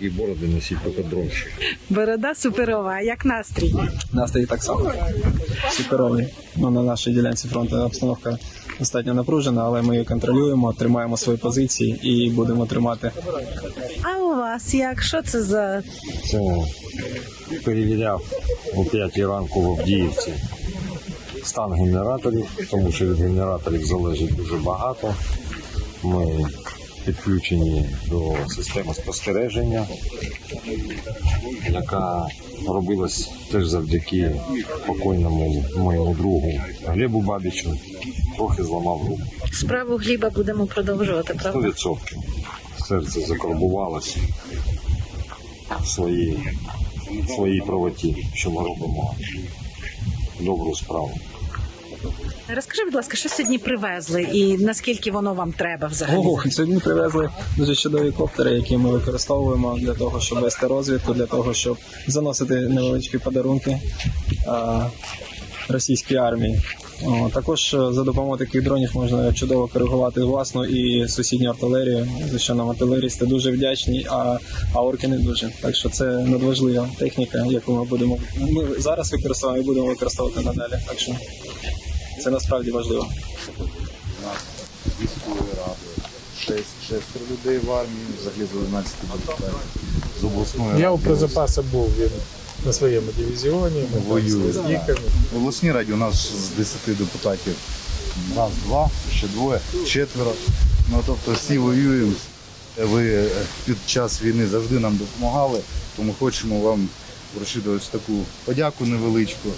Такі бороди носить тільки дронщик. Борода суперова. А як настрій? Настрій так само. Суперовий. Ну, на нашій ділянці фронту обстановка достатньо напружена, але ми її контролюємо, тримаємо свої позиції і будемо тримати. А у вас як? Що це за Це перевіряв о 5 ранку в Авдіївці стан генераторів, тому що від генераторів залежить дуже багато. Ми підключені до системи спостереження, яка робилась теж завдяки покойному моєму другу Глебу Бабічу. Трохи зламав руку. справу Гліба будемо продовжувати, правда? 100%. Серце закарбувалося в своїй, в своїй правоті, що ми робимо добру справу. Розкажи, будь ласка, що сьогодні привезли і наскільки воно вам треба взагалі? Ого, сьогодні привезли дуже чудові коптери, які ми використовуємо для того, щоб вести розвідку, для того, щоб заносити невеличкі подарунки а, російській армії. Також е, за допомогою таких дронів можна чудово коригувати власну і сусідню артилерію, за що нам артилерісти дуже вдячні, а, а орки не дуже. Так що це надважлива техніка, яку ми будемо ми зараз використовуємо і будемо використовувати надалі. Так що це насправді важливо. військової ради, шестеро людей в армії, взагалі з 11 депутатів, з обласної Я у ради. прозапаса був він на своєму дивізіоні, ми там Воює, з ліками. В обласній раді у нас з 10 депутатів раз, два, ще двоє, четверо. Ну тобто всі воюємо. Ви під час війни завжди нам допомагали, тому хочемо вам вручити ось таку подяку невеличку,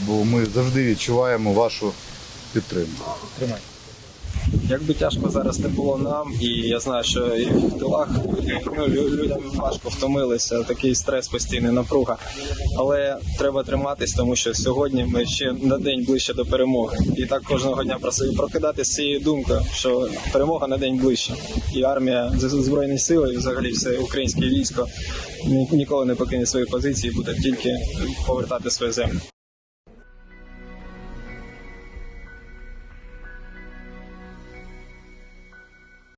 бо ми завжди відчуваємо вашу підтримку. Тримай. Як би тяжко зараз не було нам, і я знаю, що і в тилах ну, людям важко втомилися, такий стрес постійний, напруга. Але треба триматись, тому що сьогодні ми ще на день ближче до перемоги. І так кожного дня прокидатися з цією думкою, що перемога на день ближче. І армія збройні сили, і взагалі все українське військо ніколи не покине свої позиції, буде тільки повертати свою землю.